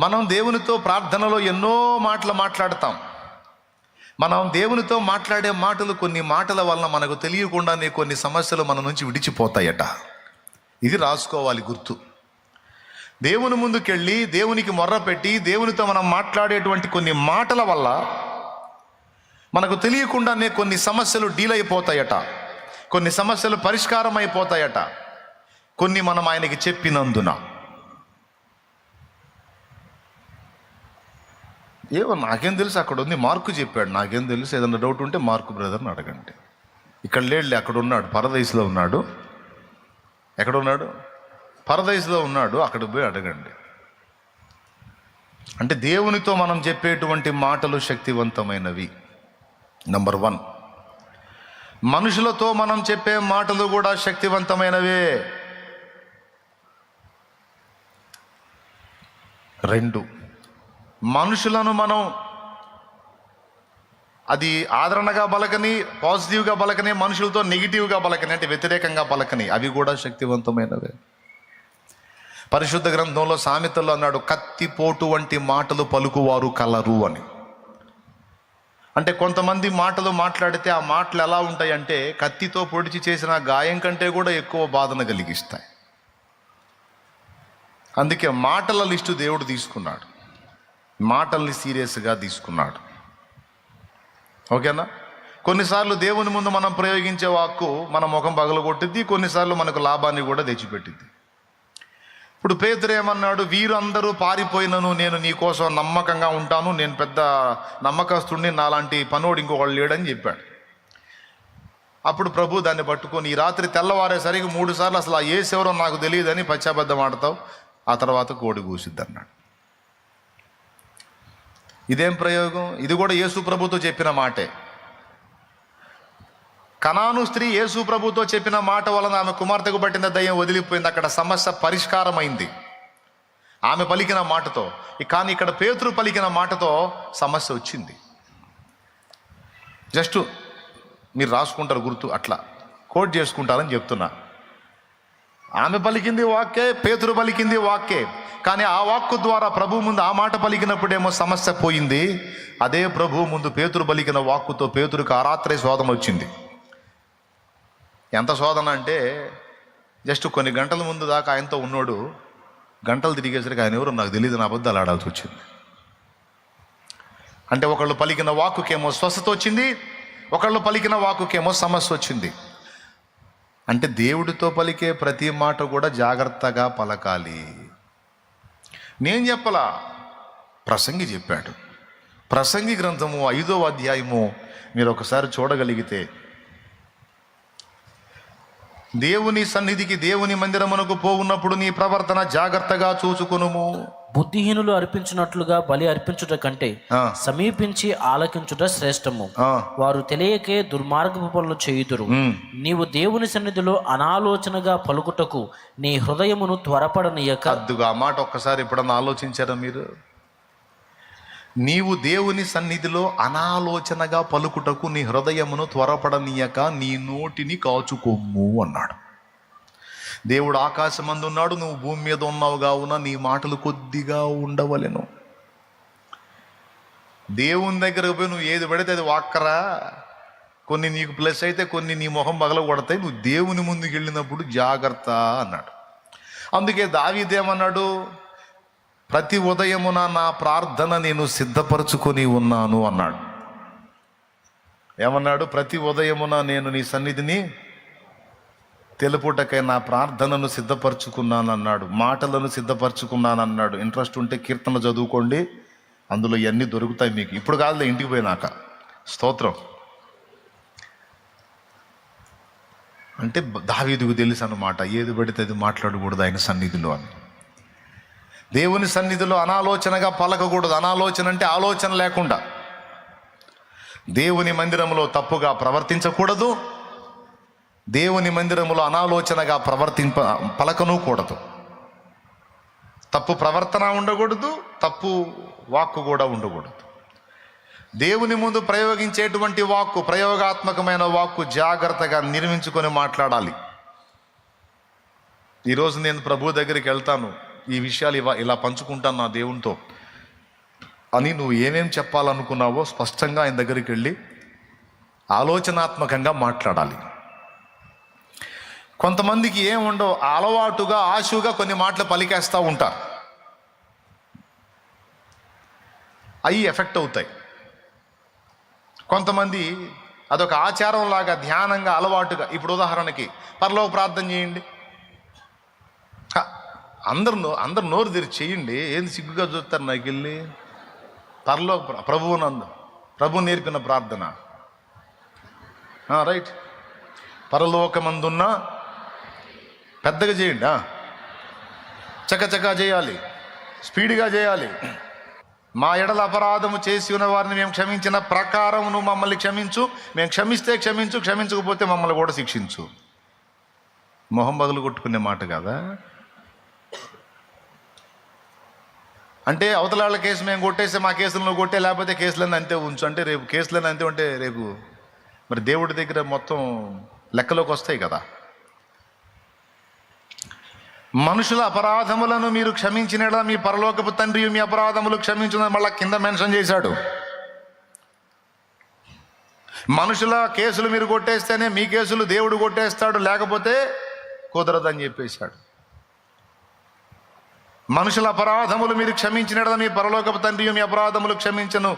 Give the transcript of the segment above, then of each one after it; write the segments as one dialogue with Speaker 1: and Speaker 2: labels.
Speaker 1: మనం దేవునితో ప్రార్థనలో ఎన్నో మాటలు మాట్లాడతాం. మనం దేవునితో మాట్లాడే మాటలు కొన్ని మాటల వలన మనకు తెలియకుండానే కొన్ని సమస్యలు మన నుంచి విడిచిపోతాయట. ఇది రాసుకోవాలి గుర్తు. దేవుని ముందుకెళ్ళి దేవునికి మొర్ర పెట్టి దేవునితో మనం మాట్లాడేటువంటి కొన్ని మాటల వల్ల మనకు తెలియకుండానే కొన్ని సమస్యలు డీల్ అయిపోతాయట. కొన్ని సమస్యలు పరిష్కారం అయిపోతాయట. కొన్ని మనం ఆయనకి చెప్పినందున. ఏమో నాకేం తెలుసు అక్కడ ఉంది మార్కు చెప్పాడు. నాకేం తెలుసు ఏదైనా డౌట్ ఉంటే మార్కు బ్రదర్ని అడగండి. ఇక్కడ లేడులే అక్కడ ఉన్నాడు పరదేశ్లో ఉన్నాడు. ఎక్కడ ఉన్నాడు పరదేశ్లో ఉన్నాడు అక్కడ పోయి అడగండి. అంటే దేవునితో మనం చెప్పేటువంటి మాటలు శక్తివంతమైనవి. నంబర్ వన్ మనుషులతో మనం చెప్పే మాటలు కూడా శక్తివంతమైనవే. రెండు. మనుషులను మనం అది ఆదరణగా బలకని పాజిటివ్గా బలకని మనుషులతో నెగిటివ్గా బలకని అంటే వ్యతిరేకంగా బలకని అవి కూడా శక్తివంతమైనవే. పరిశుద్ధ గ్రంథంలో సామెతల్లో అన్నాడు కత్తిపోటు వంటి మాటలు పలుకువారు కలరు అని. అంటే కొంతమంది మాటలు మాట్లాడితే ఆ మాటలు ఎలా ఉంటాయి అంటే కత్తితో పొడిచి చేసిన గాయం కంటే కూడా ఎక్కువ బాధను కలిగిస్తాయి. అందుకే మాటల లిస్టు దేవుడు తీసుకున్నాడు. మాటల్ని సీరియస్గా తీసుకున్నాడు. ఓకేనా? కొన్నిసార్లు దేవుని ముందు మనం ప్రయోగించే వాక్కు మన ముఖం పగలగొట్టిద్ది కొన్నిసార్లు మనకు లాభాన్ని కూడా తెచ్చిపెట్టింది ఇప్పుడు పేతురు ఏమన్నాడు? వీరందరూ పారిపోయినను నేను నీకోసం నమ్మకంగా ఉంటాను నేను పెద్ద నమ్మకస్తుడిని నాలాంటి పనోడు ఇంకొకళ్ళు లేడని చెప్పాడు. అప్పుడు ప్రభు దాన్ని పట్టుకొని ఈ రాత్రి తెల్లవారేసరికి మూడు సార్లు అసలు ఆ ఏసెవరో నాకు తెలియదని పశ్చాబద్ధం ఆడతావు ఆ తర్వాత కోడి కూసిద్ది అన్నాడు ఇదేం ప్రయోగం? ఇది కూడా యేసు ప్రభుతో చెప్పిన మాటే. కనాను స్త్రీ యేసు ప్రభుతో చెప్పిన మాట వలన ఆమె కుమార్తెకు పట్టిన దయ్యం వదిలిపోయింది. అక్కడ సమస్య పరిష్కారమైంది. ఆమె పలికిన మాటతో కానీ ఇక్కడ పేతురు పలికిన మాటతో సమస్య వచ్చింది. జస్ట్ మీరు రాసుకుంటారు గుర్తు అట్లా. కోట్ చేసుకుంటారని చెప్తున్నా. ఆమె పలికింది వాక్కే పేతురు పలికింది వాక్కే. కానీ ఆ వాక్కు ద్వారా ప్రభు ముందు ఆ మాట పలికినప్పుడేమో సమస్య పోయింది. అదే ప్రభు ముందు పేతురు పలికిన వాక్కుతో పేతురుకు ఆ రాత్రే శోధన వచ్చింది. ఎంత శోధన అంటే జస్ట్ కొన్ని గంటల ముందు దాకా ఆయనతో ఉన్నాడు. గంటలు తిరిగేసరికి ఆయన ఎవరు నాకు తెలియదు నా అబద్ధాలు ఆడాల్సి వచ్చింది. అంటే ఒకళ్ళు పలికిన వాక్కుకేమో స్వస్థత వచ్చింది ఒకళ్ళు పలికిన వాక్కుకేమో సమస్య వచ్చింది. అంటే దేవుడితో పలికే ప్రతి మాట కూడా జాగ్రత్తగా పలకాలి. నేను చెప్పలా? ప్రసంగి చెప్పాడు. ప్రసంగి గ్రంథము ఐదో అధ్యాయము మీరు ఒకసారి చూడగలిగితే దేవుని సన్నిధికి దేవుని మందిరమునకు పోవున్నప్పుడు నీ ప్రవర్తన జాగ్రత్తగా చూచుకునుము
Speaker 2: బుద్ధిహీనులు అర్పించినట్లుగా బలి అర్పించుట కంటే సమీపించి ఆలకించుట శ్రేష్టము. వారు తెలియకే దుర్మార్గపు పనులు చేయుదురు. నీవు దేవుని సన్నిధిలో అనాలోచనగా పలుకుటకు నీ హృదయమును త్వరపడనీయక.
Speaker 1: అద్దుగా ఆ మాట ఒక్కసారి ఎప్పుడన్నా ఆలోచించారా మీరు? నీవు దేవుని సన్నిధిలో అనాలోచనగా పలుకుటకు నీ హృదయమును త్వరపడనీయక నీ నోటిని కాచుకొమ్ము అన్నాడు. దేవుడు ఆకాశమందు ఉన్నాడు నువ్వు భూమి మీద ఉన్నావు కావున నీ మాటలు కొద్దిగా ఉండవలెను. దేవుని దగ్గరకు పోయి నువ్వు ఏది పడితే అది వాక్కరా. కొన్ని నీకు ప్లస్ అయితే కొన్ని నీ మొహం పగల కొడతాయి నువ్వు దేవుని ముందుకు వెళ్ళినప్పుడు జాగ్రత్త అన్నాడు. అందుకే దావీదేమన్నాడు ప్రతి ఉదయమున నా ప్రార్థన నేను సిద్ధపరచుకొని ఉన్నాను అన్నాడు. ఏమన్నాడు ప్రతి ఉదయమున నేను నీ సన్నిధిని తెలుపుటకై నా ప్రార్థనను సిద్ధపరచుకున్నాను అన్నాడు మాటలను సిద్ధపరచుకున్నాను అన్నాడు ఇంట్రెస్ట్ ఉంటే కీర్తన చదువుకోండి. అందులో ఇవన్నీ దొరుకుతాయి మీకు. ఇప్పుడు కాదులే ఇంటికి పోయినాక. స్తోత్రం. అంటే దావీదుకు తెలుసు అన్నమాట ఏది పడితే అది మాట్లాడకూడదు ఆయన సన్నిధిలో అని. దేవుని సన్నిధిలో అనాలోచనగా పలకకూడదు. అనాలోచన అంటే ఆలోచన లేకుండా. దేవుని మందిరంలో తప్పుగా ప్రవర్తించకూడదు. దేవుని మందిరములో అనాలోచనగా ప్రవర్తింప పలకను కూడదు. తప్పు ప్రవర్తన ఉండకూడదు తప్పు వాక్కు కూడా ఉండకూడదు. దేవుని ముందు ప్రయోగించేటువంటి వాక్కు ప్రయోగాత్మకమైన వాక్కు జాగ్రత్తగా నిర్మించుకొని మాట్లాడాలి. ఈరోజు నేను ప్రభు దగ్గరికి వెళ్తాను. ఈ విషయాలు ఇవా ఇలా పంచుకుంటాను నా దేవునితో. అని నువ్వు ఏమేం చెప్పాలనుకున్నావో స్పష్టంగా ఆయన దగ్గరికి వెళ్ళి ఆలోచనాత్మకంగా మాట్లాడాలి. కొంతమందికి ఏం ఉండవు అలవాటుగా ఆశువుగా కొన్ని మాటలు పలికేస్తూ ఉంటారు. అవి ఎఫెక్ట్ అవుతాయి. కొంతమంది అదొక ఆచారంలాగా ధ్యానంగా అలవాటుగా ఇప్పుడు ఉదాహరణకి పరలోక ప్రార్థన చేయండి. అందరు నో అందరు నోరు తెరిచి చేయండి. ఏంది సిగ్గుగా చూస్తారు నాకు వెళ్ళి? పరలో ప్రభువు నందు ప్రభు నేర్పిన ప్రార్థన. రైట్. పరలోకమందున్న పెద్దగా చేయండి చకచకా చేయాలి స్పీడ్గా చేయాలి. మా ఎడల అపరాధము చేసి ఉన్న వారిని మేము క్షమించిన ప్రకారం నువ్వు మమ్మల్ని క్షమించు. మేము క్షమిస్తే క్షమించు క్షమించకపోతే మమ్మల్ని కూడా శిక్షించు. మొహం బదులు కొట్టుకునే మాట కదా? అంటే అవతలాళ్ళ కేసు మేము కొట్టేస్తే మా కేసులు నువ్వు కొట్టే లేకపోతే కేసులన్నీ అంతే ఉంచు. అంటే రేపు కేసులన్నీ అంతే ఉంటే రేపు మరి దేవుడి దగ్గర మొత్తం లెక్కలోకి వస్తాయి కదా. మనుషుల అపరాధములను మీరు క్షమించిన మీ పరలోకపు తండ్రి మీ అపరాధములు క్షమించిన మళ్ళా కింద మెన్షన్ చేశాడు. మనుషుల కేసులు మీరు కొట్టేస్తేనే మీ కేసులు దేవుడు కొట్టేస్తాడు లేకపోతే కుదరదని చెప్పేశాడు. మనుషుల అపరాధములు మీరు క్షమించిన మీ పరలోకపు తండ్రి మీ అపరాధములు క్షమించను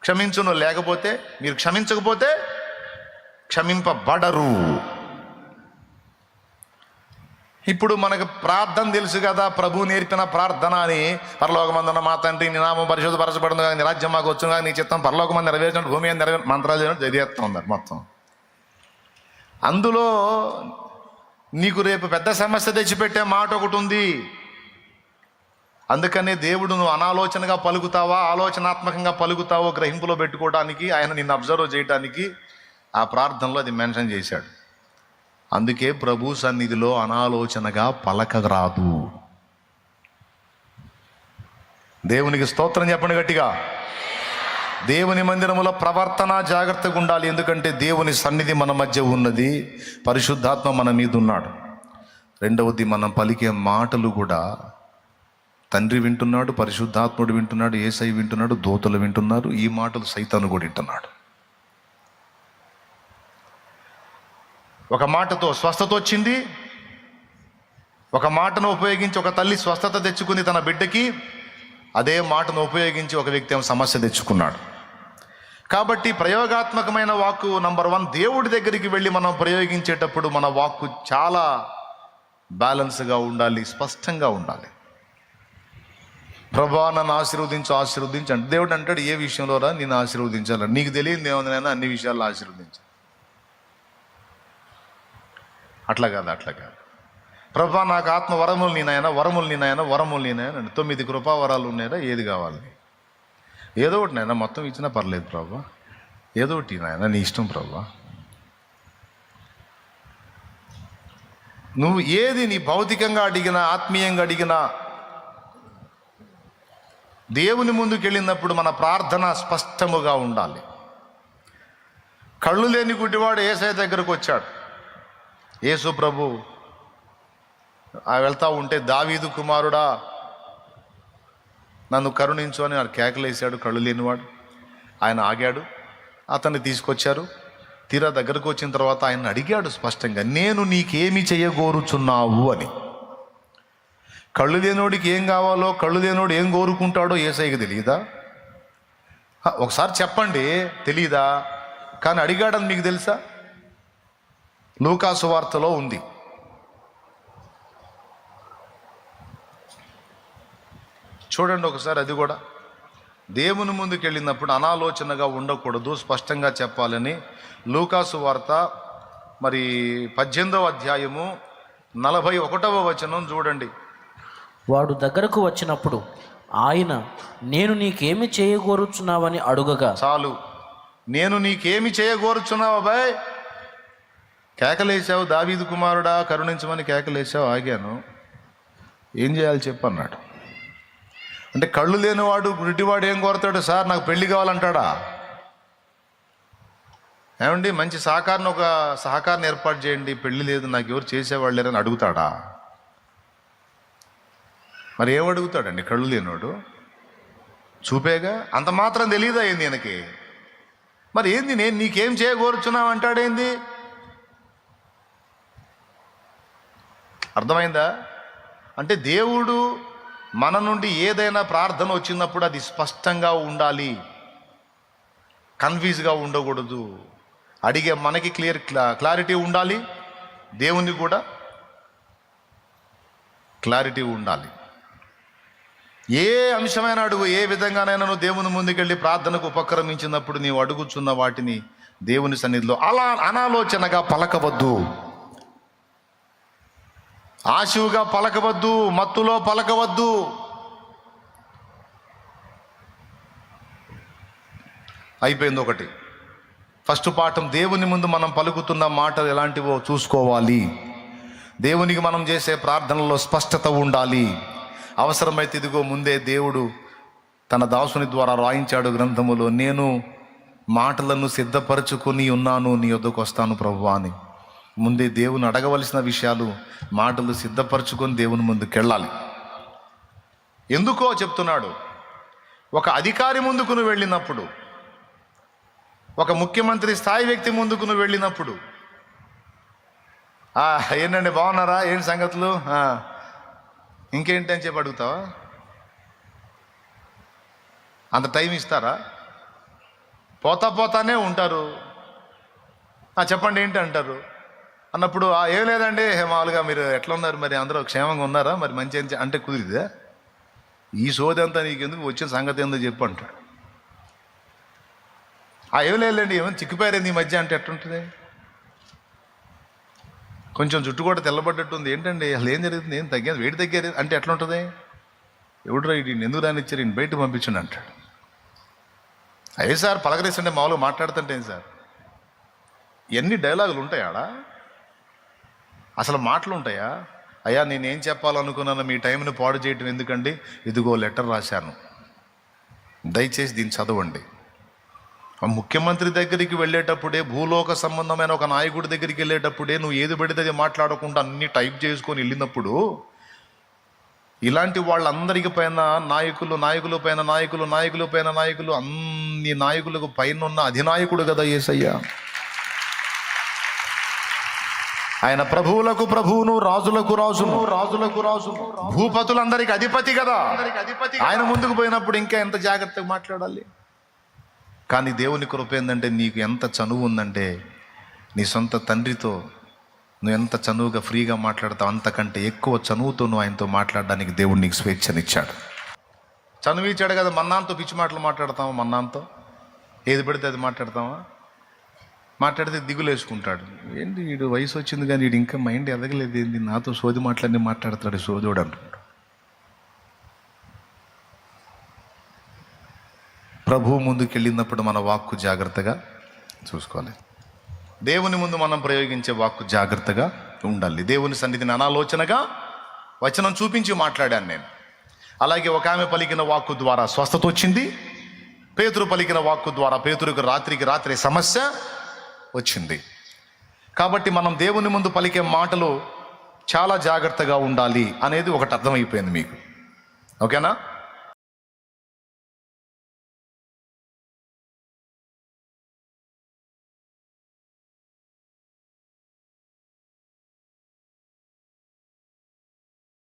Speaker 1: క్షమించును లేకపోతే మీరు క్షమించకపోతే క్షమింపబడరు. ఇప్పుడు మనకు ప్రార్థన తెలుసు కదా ప్రభు నేర్పిన ప్రార్థన అని. పరలోకమందున్న మా తండ్రి నీ నామం పరిశుద్ధ పరచబడింది కానీ రాజ్యం మాకు వచ్చును కానీ నీ చిత్తం పరలోకమంది నెరవేర్చినట్టు భూమి అని నెరవేర్ మంత్రాలు చేయడం చదివేస్తూ ఉన్నారు మొత్తం. అందులో నీకు రేపు పెద్ద సమస్య తెచ్చిపెట్టే మాట ఒకటి ఉంది. అందుకనే దేవుడు నువ్వు అనాలోచనగా పలుకుతావా ఆలోచనాత్మకంగా పలుకుతావో గ్రహింపులో పెట్టుకోవడానికి ఆయన నిన్ను అబ్జర్వ్ చేయడానికి ఆ ప్రార్థనలో అది మెన్షన్ చేశాడు. అందుకే ప్రభు సన్నిధిలో అనాలోచనగా పలకరాదు. దేవునికి స్తోత్రం చెప్పండి గట్టిగా. దేవుని మందిరములో ప్రవర్తన జాగ్రత్తగా ఉండాలి. ఎందుకంటే దేవుని సన్నిధి మన మధ్య ఉన్నది. పరిశుద్ధాత్మ మన మీద ఉన్నాడు. రెండవది మనం పలికే మాటలు కూడా తండ్రి వింటున్నాడు పరిశుద్ధాత్ముడు వింటున్నాడు ఏసై వింటున్నాడు దోతలు వింటున్నారు. ఈ మాటలు సైతాను కూడా వింటున్నాడు. ఒక మాటతో స్వస్థత వచ్చింది. ఒక మాటను ఉపయోగించి ఒక తల్లి స్వస్థత తెచ్చుకుంది తన బిడ్డకి. అదే మాటను ఉపయోగించి ఒక వ్యక్తి ఏమో సమస్య తెచ్చుకున్నాడు. కాబట్టి ప్రయోగాత్మకమైన వాక్కు నంబర్ వన్ దేవుడి దగ్గరికి వెళ్ళి మనం ప్రయోగించేటప్పుడు మన వాక్కు చాలా బ్యాలెన్స్గా ఉండాలి స్పష్టంగా ఉండాలి. ప్రభా నన్ను ఆశీర్వదించు ఆశీర్వదించు అంటే. దేవుడు అంటాడు ఏ విషయంలో రా నేను ఆశీర్వదించాలి నీకు తెలియదు ఏమైనా అన్ని విషయాల్లో ఆశీర్వదించాలి అట్లా కాదు అట్లా కాదు. ప్రభా నాకు ఆత్మ వరములు నేనాయన వరములు నేనాయన వరములు నేనాయన తొమ్మిది కృపా వరాలు ఉన్నాయా ఏది కావాలి ఏదో ఒకటి నాయన మొత్తం ఇచ్చినా పర్లేదు ప్రభా. ఏదో ఒకటి నాయన నీ ఇష్టం ప్రభా. నువ్వు ఏది నీ భౌతికంగా అడిగినా ఆత్మీయంగా అడిగినా దేవుని ముందుకు వెళ్ళినప్పుడు మన ప్రార్థన స్పష్టముగా ఉండాలి. కళ్ళు లేని గుడ్డివాడు ఏసఐ దగ్గరకు వచ్చాడు. యేసు ప్రభు ఆ వెళ్తా ఉంటే దావీదు కుమారుడా నన్ను కరుణించు అని వాడు కేకలేసాడు కళ్ళు లేనివాడు. ఆయన ఆగాడు అతన్ని తీసుకొచ్చారు. తీరా దగ్గరకు వచ్చిన తర్వాత ఆయన అడిగాడు స్పష్టంగా నేను నీకేమి చేయగోరుచున్నావు? అని. కళ్ళు లేనోడికి ఏం కావాలో కళ్ళు లేనోడు ఏం కోరుకుంటాడో ఏసైకి తెలియదా ఒకసారి చెప్పండి తెలియదా కానీ అడిగాడని మీకు తెలుసా? లూకాసు వార్తలో ఉంది. చూడండి ఒకసారి అది కూడా. దేవుని ముందుకు వెళ్ళినప్పుడు అనాలోచనగా ఉండకూడదు స్పష్టంగా చెప్పాలని లూకాసు వార్త మరి పద్దెనిమిదవ అధ్యాయము నలభై ఒకటవ వచనం చూడండి.
Speaker 2: వాడు దగ్గరకు వచ్చినప్పుడు ఆయన నేను నీకేమి చేయగోరుచున్నావని అడుగగా
Speaker 1: చాలు. నేను నీకేమి చేయగోరుచున్నావు అబ్బాయ్ కేకలేసావు దావీదు కుమారుడా కరుణించమని కేకలేసావు ఆగాను. ఏం చేయాలి చెప్పన్నాడు అంటే కళ్ళు లేనివాడు గుడ్డివాడు ఏం కోరతాడు? సార్ నాకు పెళ్ళి కావాలంటాడా? ఏమండి మంచి సహకారం ఒక సహకారం ఏర్పాటు చేయండి. పెళ్ళి లేదు నాకు ఎవరు చేసేవాళ్ళు లేరని అడుగుతాడా? మరి ఏమడుగుతాడండి అడుగుతాడండి కళ్ళు లేనివాడు చూపేగా? అంత మాత్రం తెలియదా ఏంది ఈయనకి? మరి ఏంది నేను నీకేం చేయకూర్చున్నావు అంటాడేంది? అర్థమైందా? అంటే దేవుడు మన నుండి ఏదైనా ప్రార్థన వచ్చినప్పుడు అది స్పష్టంగా ఉండాలి. కన్ఫ్యూజ్గా ఉండకూడదు. అడిగే మనకి క్లియర్ క్లారిటీ ఉండాలి. దేవునికి కూడా క్లారిటీ ఉండాలి. ఏ అంశమైన అడుగు ఏ విధంగానైనా నువ్వు దేవుని ముందుకెళ్ళి ప్రార్థనకు ఉపక్రమించినప్పుడు నీవు అడుగుచున్న వాటిని దేవుని సన్నిధిలో అలా అనాలోచనగా పలకవద్దు. ఆశువుగా పలకవద్దు మత్తులో పలకవద్దు. అయిపోయింది ఒకటి. ఫస్ట్ పాఠం దేవుని ముందు మనం పలుకుతున్న మాటలు ఎలాంటివో చూసుకోవాలి. దేవునికి మనం చేసే ప్రార్థనలో స్పష్టత ఉండాలి. అవసరమైతే ఇదిగో ముందే దేవుడు తన దాసుని ద్వారా రాయించాడు గ్రంథములో నేను మాటలను సిద్ధపరచుకొని ఉన్నాను నీ వద్దకు వస్తాను ప్రభు అని. ముందే దేవుని అడగవలసిన విషయాలు మాటలు సిద్ధపరచుకొని దేవుని ముందుకు వెళ్ళాలి ఎందుకో చెప్తున్నాడు. ఒక అధికారి ముందుకు నువ్వు వెళ్ళినప్పుడు ఒక ముఖ్యమంత్రి స్థాయి వ్యక్తి ముందుకు నువ్వు వెళ్ళినప్పుడు ఏంటండి బాగున్నారా? ఏంటి సంగతులు? ఇంకేంటి అని చెప్పి అడుగుతావా? అంత టైం ఇస్తారా? పోతా పోతానే ఉంటారు. చెప్పండి ఏంటి అంటారు? అన్నప్పుడు "ఆ, ఏం లేదండి మామూలుగా మీరు ఎట్లా ఉన్నారు? మరి అందరూ క్షేమంగా ఉన్నారా? మరి మంచి ఏం అంటే కుదిరిదా ఈ సోది అంతా నీకెందుకు? వచ్చిన సంగతి ఏందో చెప్పు అంటాడు. ఆ ఏం లేదండి ఏమైనా చిక్కిపోయారేంది ఈ మధ్య? అంటే ఎట్లుంటుంది? కొంచెం జుట్టు కూడా తెల్లబడ్డట్టుంది. ఏంటండి? అసలు ఏం జరుగుతుంది? ఏం తగ్గింది వేడి తగ్గారు అంటే ఎట్లుంటుంది? ఎవడరా ఇటు ఎందుకు రానిచ్చారు? ఈయన బయట పంపించండి అంటాడు. అయ్యే సార్ పలకరిస్తుంటే మామూలుగా మాట్లాడుతుంటే సార్? ఎన్ని డైలాగులు ఉంటాయి ఆడ? అసలు మాటలు ఉంటాయా? అయ్యా నేనేం చెప్పాలనుకున్నాను మీ టైంని పాడు చేయటం ఎందుకండి? ఇదిగో లెటర్ రాశాను. దయచేసి దీన్ని చదవండి. ముఖ్యమంత్రి దగ్గరికి వెళ్ళేటప్పుడే భూలోక సంబంధమైన ఒక నాయకుడి దగ్గరికి వెళ్ళేటప్పుడే నువ్వు ఏది పడితే అది మాట్లాడకుండా అన్ని టైప్ చేసుకొని వెళ్ళినప్పుడు ఇలాంటి వాళ్ళందరికి పైన నాయకులు నాయకుల పైన నాయకులు నాయకుల పైన నాయకులు అన్ని నాయకులకు పైన ఉన్న అధినాయకుడు కదా ఏసయ్యా ఆయన ప్రభువులకు ప్రభువును రాజులకు రాజును. రాజులకు రాజు భూపతులందరికి అధిపతి కదా. ఆయన ముందుకు పోయినప్పుడు ఇంకా ఎంత జాగ్రత్తగా మాట్లాడాలి? కానీ దేవుని కృప ఏంటంటే నీకు ఎంత చనువు ఉందంటే నీ సొంత తండ్రితో నువ్వు ఎంత చనువుగా ఫ్రీగా మాట్లాడతావు అంతకంటే ఎక్కువ చనువుతో నువ్వు ఆయనతో మాట్లాడడానికి దేవుడు నీకు స్వేచ్ఛనిచ్చాడు. చనువు ఇచ్చాడు కదా మన్నాంతో పిచ్చి మాటలు మాట్లాడతావా మన్నాంతో ఏది పెడితే అది మాట్లాడతావా? మాట్లాడితే దిగులేసుకుంటాడు. ఏంటి వీడు వయసు వచ్చింది కానీ వీడు ఇంకా మైండ్ ఎదగలేదు ఏంటి నాతో సోది మాటలన్నీ మాట్లాడతాడు సోదోడు అంటున్నాడు ప్రభు ముందుకు వెళ్ళినప్పుడు మన వాక్కు జాగ్రత్తగా చూసుకోవాలి. దేవుని ముందు మనం ప్రయోగించే వాక్కు జాగ్రత్తగా ఉండాలి. దేవుని సన్నిధిని అనాలోచనగా వచనం చూపించి మాట్లాడాను నేను. అలాగే ఒక ఆమె పలికిన వాక్కు ద్వారా స్వస్థత వచ్చింది. పేతురు పలికిన వాక్కు ద్వారా పేతురుకు రాత్రికి రాత్రి సమస్య వచ్చింది. కాబట్టి మనం దేవుని ముందు పలికే మాటలు చాలా జాగ్రత్తగా ఉండాలి అనేది ఒకటి అర్థమైపోయింది మీకు. ఓకేనా?